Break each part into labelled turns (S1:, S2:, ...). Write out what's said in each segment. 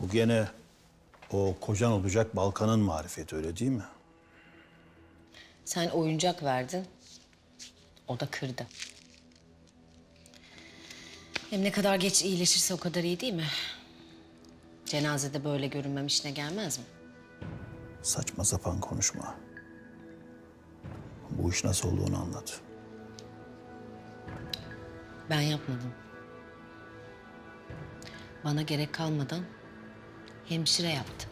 S1: Bu gene o kocan olacak Balkan'ın marifeti öyle değil mi?
S2: Sen oyuncak verdin. O da kırdı. Hem ne kadar geç iyileşirse o kadar iyi değil mi? Cenazede böyle görünmem işine gelmez mi?
S1: Saçma sapan konuşma. Bu iş nasıl olduğunu anlat.
S2: Ben yapmadım. Bana gerek kalmadan hemşire yaptı.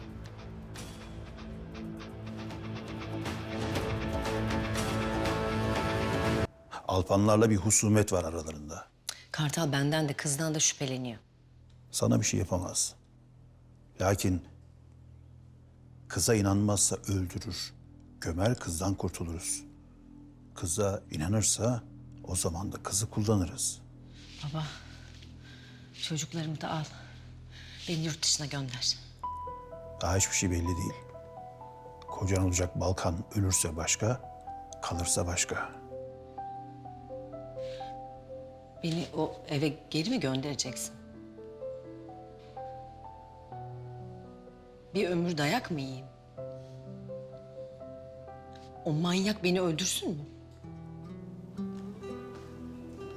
S1: Alpanlarla bir husumet var aralarında.
S2: Kartal benden de kızdan da şüpheleniyor.
S1: Sana bir şey yapamaz. Lakin kıza inanmazsa öldürür. Gömer kızdan kurtuluruz. Kıza inanırsa o zaman da kızı kullanırız.
S2: Baba, çocuklarımı da al. Beni yurt dışına gönder.
S1: Daha hiçbir şey belli değil. Kocan olacak Balkan ölürse başka, kalırsa başka.
S2: Beni o eve geri mi göndereceksin? Bir ömür dayak mı yiyeyim? O manyak beni öldürsün mü?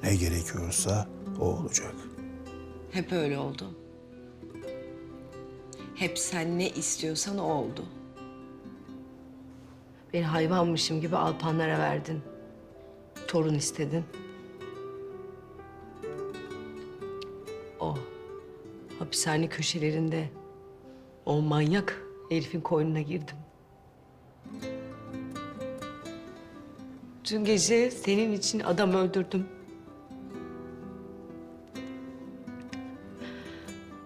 S1: Ne gerekiyorsa o olacak.
S2: Hep öyle oldu. Hep sen ne istiyorsan o oldu.
S3: Beni hayvanmışım gibi alpanlara verdin. Torun istedin. O hapishane köşelerinde o manyak herifin koynuna girdim. Dün gece senin için adam öldürdüm.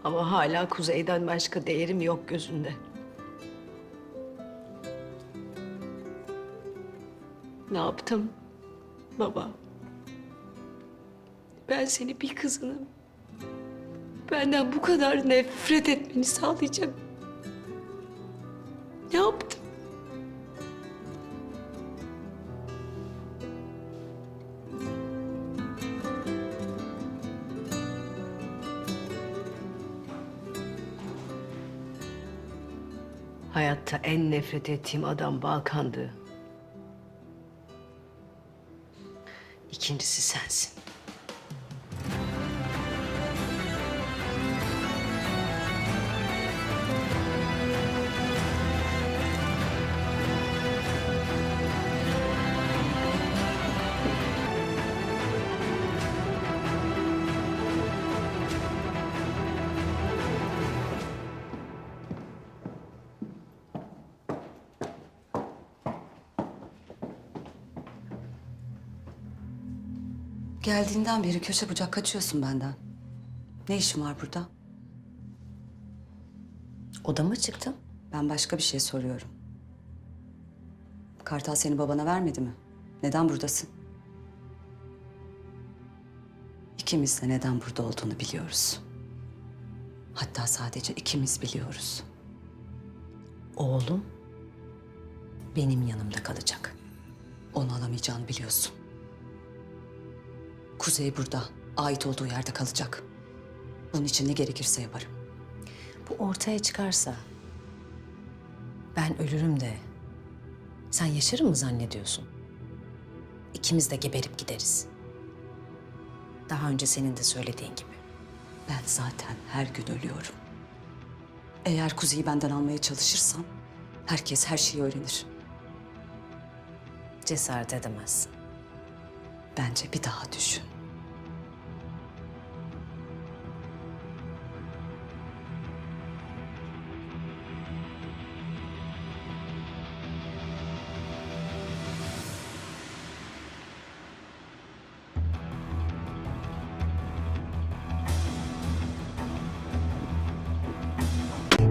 S3: Ama hala kuzeyden başka değerim yok gözünde. Ne yaptım? Baba. Ben seni bir kızının benden bu kadar nefret etmeni sağlayacak. Ne yaptım? Hayatta en nefret ettiğim adam Balkan'dı. İkincisi sensin.
S4: Geldiğinden beri köşe bucak kaçıyorsun benden. Ne işin var burada?
S2: Odama çıktım.
S4: Ben başka bir şey soruyorum. Kartal seni babana vermedi mi? Neden buradasın? İkimiz de neden burada olduğunu biliyoruz. Hatta sadece ikimiz biliyoruz.
S2: Oğlum benim yanımda kalacak.
S4: Onu alamayacağını biliyorsun. Kuzey burada, ait olduğu yerde kalacak. Bunun için ne gerekirse yaparım.
S2: Bu ortaya çıkarsa ben ölürüm de sen yaşarım mı zannediyorsun? İkimiz de geberip gideriz. Daha önce senin de söylediğin gibi.
S4: Ben zaten her gün ölüyorum. Eğer Kuzey'i benden almaya çalışırsam herkes her şeyi öğrenir.
S2: Cesaret edemezsin.
S4: Bence bir daha düşün.